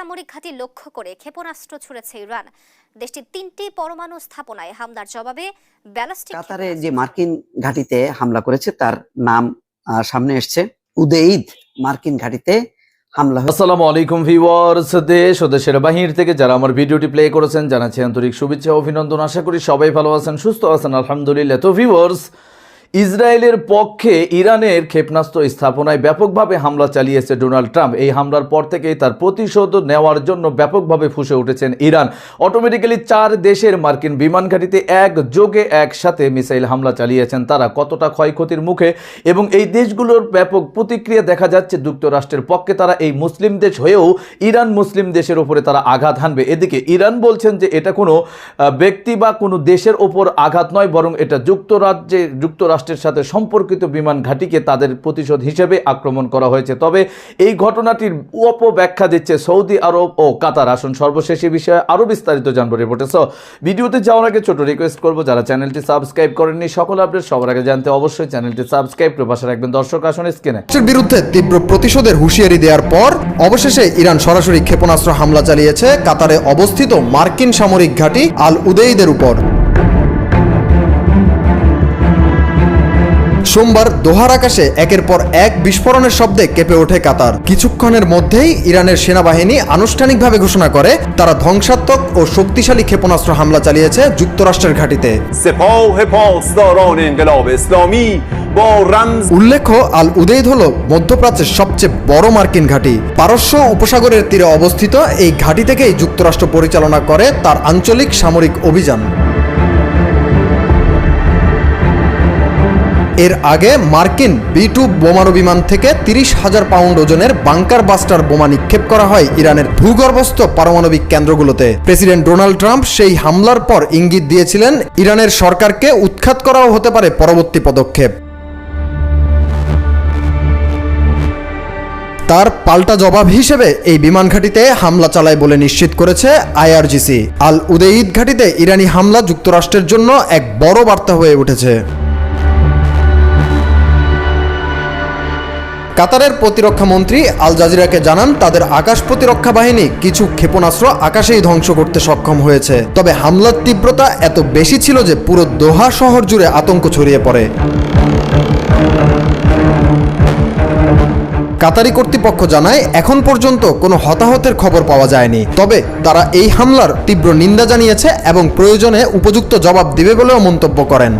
সামরিক ঘাঁটি লক্ষ্য করে ক্ষেপণাস্ত্র ছুড়েছে ইরান। দেশটির তিনটি পরমাণু স্থাপনায় হামলার জবাবে ব্যালিস্টিক কাতারে যে মার্কিন ঘাঁটিতে হামলা করেছে তার নাম সামনে এসছে উদেইদ মার্কিন ঘাঁটিতে হামলা আসসালামু আলাইকুম ভিউয়ার্স দেশ ও দেশের বাহির থেকে যারা আমার ভিডিওটি প্লে করেছেন জানাচ্ছি আন্তরিক শুভেচ্ছা অভিনন্দন। আশা করি সবাই ভালো আছেন সুস্থ আছেন আলহামদুলিল্লাহ। তো ভিউয়ার্স ইসরায়েলের পক্ষে ইরানের ক্ষেপণাস্ত্র স্থাপনায় ব্যাপকভাবে হামলা চালিয়েছে ডোনাল্ড ট্রাম্প। এই হামলার পর থেকেই তার প্রতিশোধ নেওয়ার জন্য ব্যাপকভাবে ফুসে উঠেছেন ইরান। অটোমেটিক্যালি চার দেশের মার্কিন বিমান ঘাঁটিতে এক যোগে একসাথে মিসাইল হামলা চালিয়েছেন তারা। কতটা ক্ষয়ক্ষতির মুখে এবং এই দেশগুলোর ব্যাপক প্রতিক্রিয়া দেখা যাচ্ছে যুক্তরাষ্ট্রের পক্ষে, তারা এই মুসলিম দেশ হয়েও ইরান মুসলিম দেশের উপরে তারা আঘাত হানবে। এদিকে ইরান বলছেন যে এটা কোনো ব্যক্তি বা কোনো দেশের ওপর আঘাত নয়, বরং এটা যুক্তরাজ্যে যুক্তরাষ্ট্রের সাথে সম্পর্কিত বিমান ঘাঁটিকে তাদের প্রতিশোধ হিসেবে আক্রমণ করা হয়েছে। তবে এই ঘটনাটির অপব্যাখ্যা দিচ্ছে সৌদি আরব ও কাতার। আসন সর্বশেষ বিষয়ে আরও বিস্তারিত জানব রিপোর্টে সো ভিডিওতে যাওয়ার আগে ছোট রিকোয়েস্ট করব, যারা চ্যানেলটি সাবস্ক্রাইব করেননি, সকল আপডেট সবার আগে জানতে অবশ্যই চ্যানেলটি সাবস্ক্রাইব করে পাশে রাখবেন। দর্শক, আসন স্ক্রিনে বিরুদ্ধে তীব্র প্রতিশোধের হুঁশিয়ারি দেওয়ার পর অবশেষে ইরান সরাসরি ক্ষেপণাস্ত্র হামলা চালিয়েছে। কাতারে অবস্থিত মার্কিন সামরিক ঘাঁটি আল উদেইদের উপর। সোমবার দোহার আকাশে একের পর এক বিস্ফোরণের শব্দে কেঁপে ওঠে কাতার। কিছুক্ষণের মধ্যেই ইরানের সেনাবাহিনী আনুষ্ঠানিকভাবে ঘোষণা করে তারা ধ্বংসাত্মক ও শক্তিশালী ক্ষেপণাস্ত্র হামলা চালিয়েছে যুক্তরাষ্ট্রের ঘাটিতে। উল্লেখ্য আল উদেইদ হল মধ্যপ্রাচ্যের সবচেয়ে বড় মার্কিন ঘাঁটি। পারস্য উপসাগরের তীরে অবস্থিত এই ঘাঁটি থেকেই যুক্তরাষ্ট্র পরিচালনা করে তার আঞ্চলিক সামরিক অভিযান। এর আগে মার্কিন বি টু বোমারু বিমান থেকে তিরিশ হাজার পাউন্ড ওজনের বাংকার বাস্টার বোমা নিক্ষেপ করা হয় ইরানের ভূগর্ভস্থ পারমাণবিক কেন্দ্রগুলোতে। প্রেসিডেন্ট ডোনাল্ড ট্রাম্প সেই হামলার পর ইঙ্গিত দিয়েছিলেন, ইরানের সরকারকে উৎখাত করাও হতে পারে পরবর্তী পদক্ষেপ। তার পাল্টা জবাব হিসেবে এই বিমান ঘাঁটিতে হামলা চালায় বলে নিশ্চিত করেছে আইআরজিসি। আল উদেইদ ঘাঁটিতে ইরানি হামলা যুক্তরাষ্ট্রের জন্য এক বড় বার্তা হয়ে উঠেছে। কাতারের প্রতিরক্ষা মন্ত্রী আল জাজিরাকে জানান, তাদের আকাশ প্রতিরক্ষা বাহিনী কিছু ক্ষেপণাস্ত্র আকাশেই ধ্বংস করতে সক্ষম হয়েছে। তবে হামলার তীব্রতা এত বেশি ছিল যে পুরো দোহা শহর জুড়ে আতঙ্ক ছড়িয়ে পড়ে। কাতারি কর্তৃপক্ষ জানায়, এখন পর্যন্ত কোনো হতাহতের খবর পাওয়া যায়নি। তবে তারা এই হামলার তীব্র নিন্দা জানিয়েছে এবং প্রয়োজনে উপযুক্ত জবাব দিবে বলেও মন্তব্য করেন।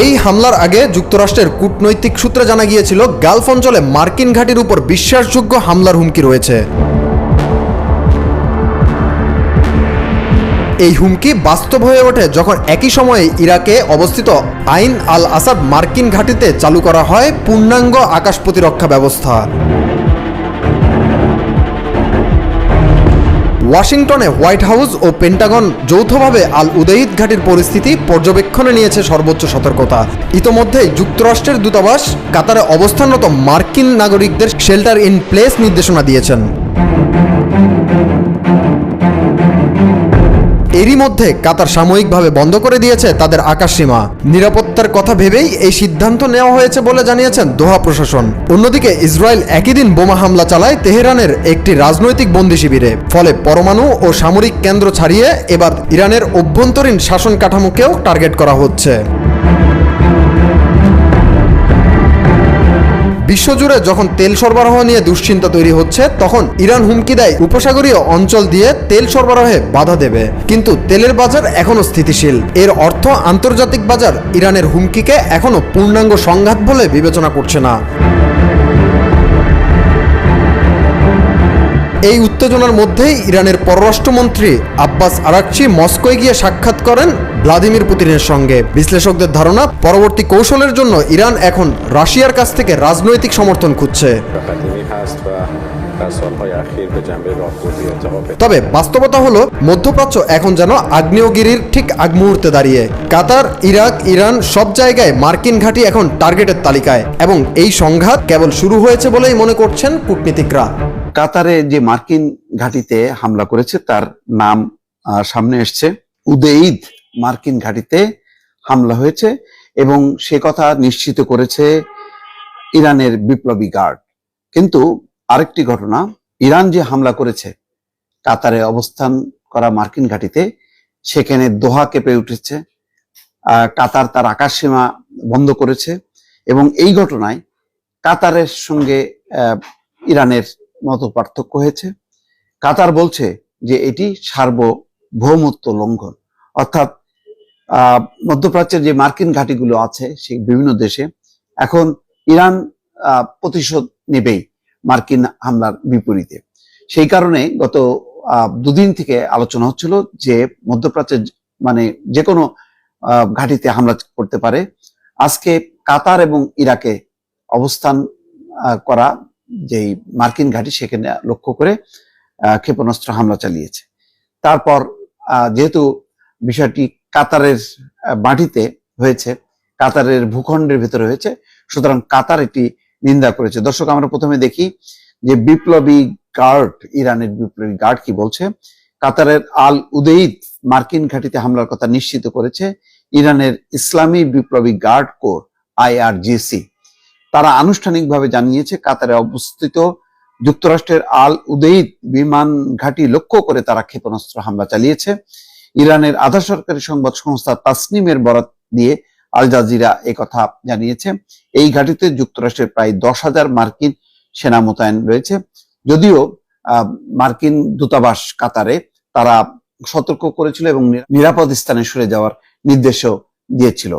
এই হামলার আগে যুক্তরাষ্ট্রের কূটনৈতিক সূত্রে জানা গিয়েছিল, গালফ অঞ্চলে মার্কিন ঘাঁটির উপর বিশ্বাসযোগ্য হামলার হুমকি রয়েছে। এই হুমকি বাস্তব হয়ে ওঠে যখন একই সময়ে ইরাকে অবস্থিত আইন আল আসাদ মার্কিন ঘাঁটিতে চালু করা হয় পূর্ণাঙ্গ আকাশ প্রতিরক্ষা ব্যবস্থা। ওয়াশিংটনে হোয়াইট হাউস ও পেন্টাগন যৌথভাবে আল উদয়িদ ঘাটির পরিস্থিতি পর্যবেক্ষণে নিয়েছে সর্বোচ্চ সতর্কতা। ইতোমধ্যেই যুক্তরাষ্ট্রের দূতাবাস কাতারে অবস্থানরত মার্কিন নাগরিকদের শেল্টার ইন প্লেস নির্দেশনা দিয়েছেন। এরই মধ্যে কাতার সাময়িকভাবে বন্ধ করে দিয়েছে তাদের আকাশসীমা। নিরাপত্তার কথা ভেবেই এই সিদ্ধান্ত নেওয়া হয়েছে বলে জানিয়েছেন দোহা প্রশাসন। অন্যদিকে ইসরায়েল একই দিন বোমা হামলা চালায় তেহরানের একটি রাজনৈতিক বন্দি শিবিরে। ফলে পরমাণু ও সামরিক কেন্দ্র ছাড়িয়ে এবার ইরানের অভ্যন্তরীণ শাসন কাঠামোকেও টার্গেট করা হচ্ছে। বিশ্বজুড়ে যখন তেল সরবরাহ নিয়ে দুশ্চিন্তা তৈরি হচ্ছে, তখন ইরান হুমকি দেয় উপসাগরীয় অঞ্চল দিয়ে তেল সরবরাহে বাধা দেবে। কিন্তু তেলের বাজার এখনও স্থিতিশীল। এর অর্থ আন্তর্জাতিক বাজার ইরানের হুমকিকে এখনও পূর্ণাঙ্গ সংঘাত বলে বিবেচনা করছে না। এই উত্তেজনার মধ্যেই ইরানের পররাষ্ট্রমন্ত্রী আব্বাস আরাকচি মস্কোয় গিয়ে সাক্ষাৎ করেন ভ্লাদিমির পুতিনের সঙ্গে বিশ্লেষকদের ধারণা, পরবর্তী কৌশলের জন্য ইরান এখন রাশিয়ার কাছ থেকে রাজনৈতিক সমর্থন খুঁজছে। তবে বাস্তবতা হলো, মধ্যপ্রাচ্য এখন যেন আগ্নেয়গিরির ঠিক আগ মুহূর্তে দাঁড়িয়ে। কাতার, ইরাক, ইরান সব জায়গায় মার্কিন ঘাঁটি এখন টার্গেটের তালিকায় এবং এই সংঘাত কেবল শুরু হয়েছে বলেই মনে করছেন কূটনীতিকরা। কাতারে যে মার্কিন ঘাঁটিতে হামলা করেছে, তার নাম সামনে এসছে উদে মার্কিন ঘাঁটিতে হামলা হয়েছে এবং সে কথা নিশ্চিত করেছে ইরানের বিপ্লবী গার্ড। কিন্তু আরেকটি ঘটনা, ইরান যে হামলা করেছে, কাতারে অবস্থান করা মার্কিন ঘাঁটিতে, সেখানে দোহা কেঁপে উঠেছে কাতার তার আকাশ সীমা বন্ধ করেছে এবং এই ঘটনায় কাতারের সঙ্গে ইরানের মতো পার্থক্য হয়েছে। কাতার বলছে যে এটি সার্বভৌমত্ব লঙ্ঘন, অর্থাৎ মধ্যপ্রাচ্যের যে মার্কিন ঘাঁটিগুলো আছে সেই বিভিন্ন দেশে, এখন ইরান প্রতিশোধ নেবেই মার্কিন হামলার বিপরীতে। সেই কারণে গত দুদিন থেকে আলোচনা হচ্ছিল যে মধ্যপ্রাচ্যের মানে যে কোনো ঘাঁটিতে হামলা করতে পারে। আজকে কাতার এবং ইরাকে অবস্থান করা যেই মার্কিন ঘাঁটি সেখানে লক্ষ্য করে ক্ষেপণাস্ত্র হামলা চালিয়েছে। তারপর যেহেতু বিষয়টি কাতারের মাটিতে হয়েছে, কাতারের ভূখণ্ডের ভিতরে হয়েছে। সুতরাং কাতার এটি নিন্দা করেছে। দর্শক, আমরা প্রথমে দেখি যে বিপ্লবী গার্ড, ইরানের বিপ্লবী গার্ড কি বলছে? কাতারের আল উদেইদ মার্কিন ঘাঁটিতে হামলার কথা নিশ্চিত করেছে। ইরানের ইসলামী বিপ্লবী গার্ড কোর, আইআরজিসি। তারা আনুষ্ঠানিকভাবে জানিয়েছে, কাতারে অবস্থিত যুক্তরাষ্ট্রের আল উদেইদ বিমান ঘাঁটি লক্ষ্য করে তারা ক্ষেপণাস্ত্র হামলা চালিয়েছে। ইরানের আধা সরকারি সংবাদ সংস্থা তাসনিমের বরাত দিয়ে আল জাজিরা কথা জানিয়েছে। এই ঘাঁটিতে যুক্তরাষ্ট্রের প্রায় দশ হাজার মার্কিন সেনা মোতায়েন রয়েছে। যদিও মার্কিন দূতাবাস কাতারে তারা সতর্ক করেছিল এবং নিরাপদ স্থানে সরে যাওয়ার নির্দেশও দিয়েছিল।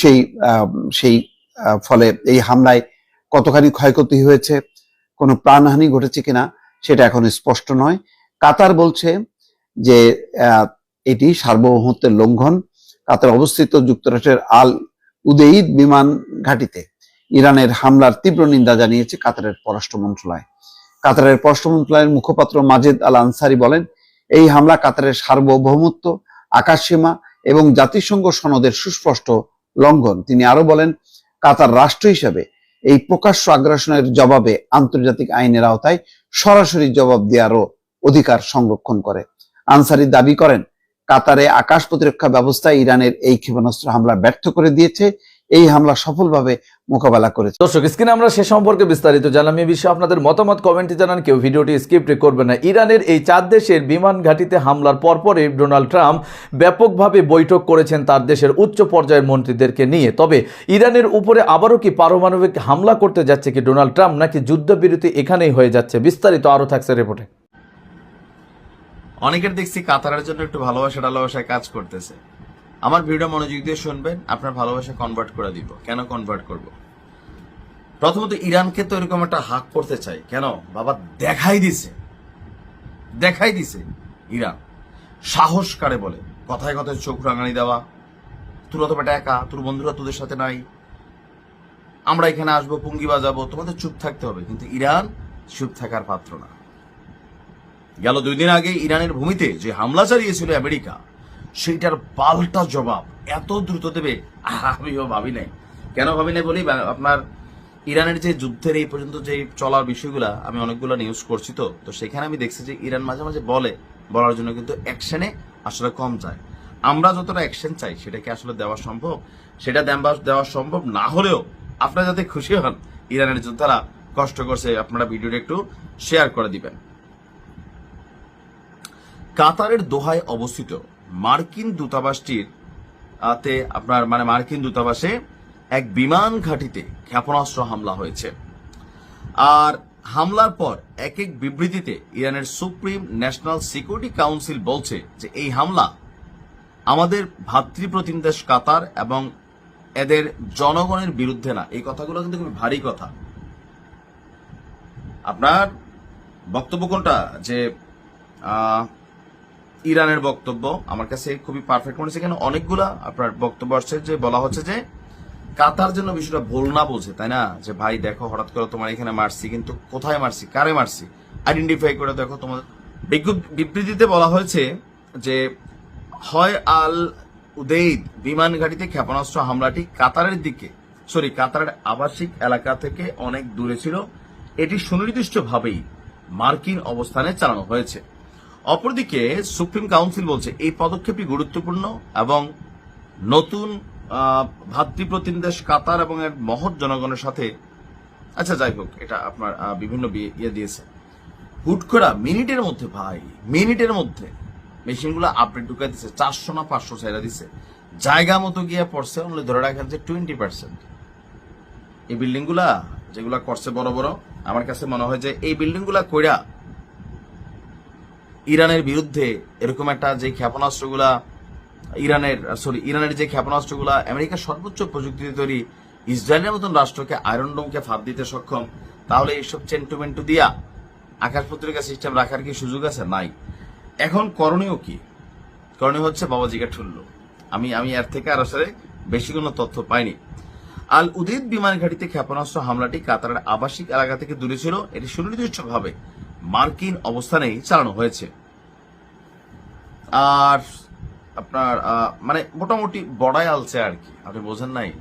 সেই সেই ফলে এই হামলায় কতখানি ক্ষয়ক্ষতি হয়েছে, কোনো প্রাণহানি ঘটেছে কিনা, সেটা এখন স্পষ্ট নয়। কাতার বলছে যে এটি সার্বভৌমত্বের লঙ্ঘন কাতার অবস্থিত যুক্তরাষ্ট্রের আল উদেইদ বিমান ঘাঁটিতে। ইরানের হামলার তীব্র নিন্দা জানিয়েছে কাতারের পররাষ্ট্র মন্ত্রণালয়। কাতারের পররাষ্ট্র মন্ত্রণালয়ের মুখপাত্র মাজেদ আল আনসারি বলেন, এই হামলা কাতারের সার্বভৌমত্ব, আকাশসীমা এবং জাতিসংঘ সনদের সুস্পষ্ট লঙ্ঘন। তিনি আরও বলেন, কাতার রাষ্ট্র হিসেবে এই প্রকাশ্য আগ্রাসনের জবাবে আন্তর্জাতিক আইনের আওতায় সরাসরি জবাব দেওয়ারও অধিকার সংরক্ষণ করে। আনসারি দাবি করেন, কাতারে আকাশ প্রতিরক্ষা ব্যবস্থা ইরানের এই ক্ষেপণাস্ত্র হামলা ব্যর্থ করে দিয়েছে। এই হামলা সফলভাবে মোকাবেলা করেছে। দর্শক, স্ক্রিনে আমরা সে সম্পর্কে বিস্তারিত জানলাম। এই বিষয়ে আপনাদের মতামত কমেন্টে জানান। কেউ ভিডিওটি স্কিপ করবে না। ইরানের এই চার দেশের বিমান ঘাঁটিতে হামলার পরপরই ডোনাল্ড ট্রাম্প ব্যাপকভাবে বৈঠক করেছেন তার দেশের উচ্চ পর্যায়ের মন্ত্রীদেরকে নিয়ে। তবে ইরানের উপরে আবারও কি পারমাণবিক হামলা করতে যাচ্ছে কি ডোনাল্ড ট্রাম্প, নাকি যুদ্ধবিরতি এখানেই হয়ে যাচ্ছে? বিস্তারিত আরও থাকছে রিপোর্টে। অনেকের দেখছি কাতারের জন্য একটু ভালোবাসা টালোবাসায় কাজ করতেছে। আমার ভিডিও মনোযোগ দিয়ে শুনবেন, আপনার ভালোবাসা কনভার্ট করে দিব। কেন কনভার্ট করব? প্রথমত, ইরানকে তো এরকম একটা হাক করতে চাই। কেন? বাবা, দেখাই দিছে। দেখাই দিছে ইরান। সাহস কারে বলে? কথায় কথায় চোখ রাঙানি দেওয়া। তোরা তো বেটা একা, তোর বন্ধুরা তোদের সাথে নাই। আমরা এখানে আসব, পুঙ্গি বাজাবো, তোমাদের চুপ থাকতে হবে। কিন্তু ইরান চুপ থাকার পাত্র না। গেল দুই দিন আগে ইরানের ভূমিতে যে হামলা চালিয়েছিল আমেরিকা, সেইটার পাল্টা জবাব এত দ্রুত দেবে আমিও ভাবি নাই। কেন ভাবি নাই বলি? আপনার ইরানের যে যুদ্ধের এই পর্যন্ত যে চলার বিষয়গুলো, আমি অনেকগুলো নিউজ করছি তো তো সেখানে আমি দেখছি যে ইরান মাঝে মাঝে বলে, বলার জন্য কিন্তু অ্যাকশনে আসলে কম যায়। আমরা যতটা অ্যাকশন চাই সেটা কি আসলে দেওয়া সম্ভব, সেটা দেওয়া সম্ভব না হলেও আপনারা যাতে খুশি হন, ইরানের যোদ্ধারা কষ্ট করছে, আপনারা ভিডিওটা একটু শেয়ার করে দিবেন। কাতারের দোহায় অবস্থিত মার্কিন দূতাবাসটির আতে আপনার মানে মার্কিন দূতাবাসে এক বিমান ঘাঁটিতে ক্ষেপণাস্ত্র হামলা হয়েছে। আর হামলার পর এক এক বিবৃতিতে ইরানের সুপ্রিম ন্যাশনাল সিকিউরিটি কাউন্সিল বলছে যে এই হামলা আমাদের ভাতৃপ্রতিম দেশ কাতার এবং এদের জনগণের বিরুদ্ধে না। এই কথাগুলো কিন্তু খুবই ভারী কথা। আপনার বক্তব্য কোনটা? যে ইরানের বক্তব্য আমার কাছে খুবই পারফেক্ট মনে এখানে অনেকগুলা আপনার বক্তব্য আসছে যে বলা হচ্ছে যে কাতার জন্য বিষয়টা ভুল না বোঝে, তাই না? যে ভাই দেখো, হঠাৎ করে তোমার এখানে মারছি, কিন্তু কোথায় মারছি? কারে মারছি? আইডেন্টিফাই করে দেখো তোমার। বিবৃতিতে বলা হয়েছে যে হয় আল উদেইদ বিমান ঘাঁটিতে ক্ষেপণাস্ত্র হামলাটি কাতারের দিকে, সরি, কাতারের আবাসিক এলাকা থেকে অনেক দূরে ছিল। এটি সুনির্দিষ্টভাবেই মার্কিন অবস্থানে চালানো হয়েছে। অপরদিকে সুপ্রিম কাউন্সিল বলছে, এই পদক্ষেপটি গুরুত্বপূর্ণ এবং নতুন ভাতৃপ্রতিম দেশ কাতার এবং এর মহৎ জনগণের সাথে আচ্ছা যাই হোক, এটা আপনার বিভিন্ন ইয়ে দিয়েছে। হুট করা মিনিটের মধ্যে, ভাই, মিনিটের মধ্যে মেশিনগুলো আপডেট ঢুকাই দিছে, চারশো না পাঁচশো চাইরা দিছে। জায়গা মতো গিয়ে পড়ছে অনলি ধরে রাখেন যে টোয়েন্টি পার্সেন্ট এই বিল্ডিংগুলা যেগুলা করছে বড় বড়, আমার কাছে মনে হয় যে এই বিল্ডিংগুলা কইরা ইরানের বিরুদ্ধে এরকম একটা যে ক্ষেপণাস্ত্রগুলা ইরানের সরি ইরানের যে ক্ষেপণাস্ত্রগুলা আমেরিকার সর্বোচ্চ প্রযুক্তিতে তৈরি ইসরায়েলের মতন রাষ্ট্রকে আয়রন ডোমকে ফাঁদ দিতে সক্ষম, তাহলে এইসব চেন্টুমেন্টু দিয়া আকাশ পত্রিকা সিস্টেম রাখার কি সুযোগ আছে? নাই। এখন করণীয় কি? করণীয় হচ্ছে বাবাজিকে ঠুল্ল আমি আমি এর থেকে আর আসলে বেশি কোনো তথ্য পাইনি। আল উদিত বিমান ঘাঁটিতে ক্ষেপণাস্ত্র হামলাটি কাতারের আবাসিক এলাকা থেকে দূরে ছিল। এটি সুনির্দিষ্টভাবে মার্কিন অবস্থানেই চালানো হয়েছে। আর আপনার মানে মোটামুটি বড়াই আলছে আর কি, আপনি বোঝেন নাই।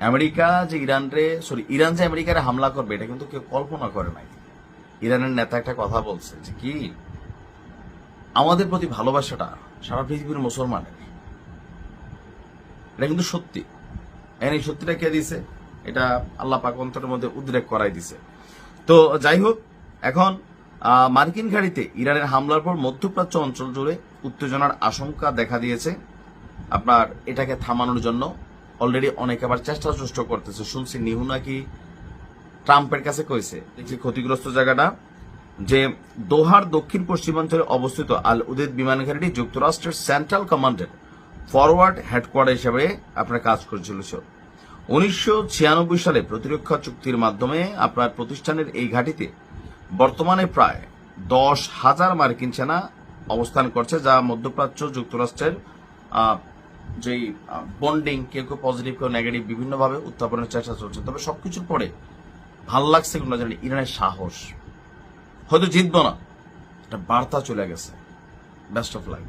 আমেরিকা যে ইরান রে সরি, ইরান যে আমেরিকারে হামলা করবে, এটা কিন্তু কেউ কল্পনা করে নাই। ইরানের নেতা একটা কথা বলছে যে কি, আমাদের প্রতি ভালোবাসাটা সারা পৃথিবীর মুসলমানের। এটা কিন্তু সত্যি। এই সত্যিটা কে দিছে? এটা আল্লাহ পাক অন্তরের মধ্যে উদ্রেক করাই দিছে। তো যাই হোক এখন মার্কিন গাড়িতে ইরানের হামলার পর মধ্যপ্রাচ্য অঞ্চল জুড়ে উত্তেজনার আশঙ্কা দেখা দিয়েছে। আপনার এটাকে থামানোর জন্য অলরেডি অনেক আবার চেষ্টা চষ্ট করতেছে। শুনছি নিহু নাকি ট্রাম্পের কাছে কইছে দেখি ক্ষতিগ্রস্ত জায়গাটা যে দোহার দক্ষিণ পশ্চিমাঞ্চলে অবস্থিত আল উদেদ বিমান ঘাঁটি যুক্তরাষ্ট্রের সেন্ট্রাল কমান্ডের ফরওয়ার্ড হেডকোয়ার্টার হিসেবে আপনার কাজ করছিল উনিশশো সালে প্রতিরক্ষা চুক্তির মাধ্যমে আপনার প্রতিষ্ঠানের এই ঘাঁটিতে বর্তমানে প্রায় দশ হাজার মার্কিন সেনা অবস্থান করছে, যা মধ্যপ্রাচ্য যুক্তরাষ্ট্রের যেই বন্ডিং কেউ কেউ পজিটিভ কেউ নেগেটিভ বিভিন্নভাবে উত্থাপনের চেষ্টা চলছে। তবে সবকিছুর পরে ভালো লাগছে কোনো জানি ইরানের সাহস। হয়তো জিতবো না, একটা বার্তা চলে গেছে বেস্ট অফ লাইফ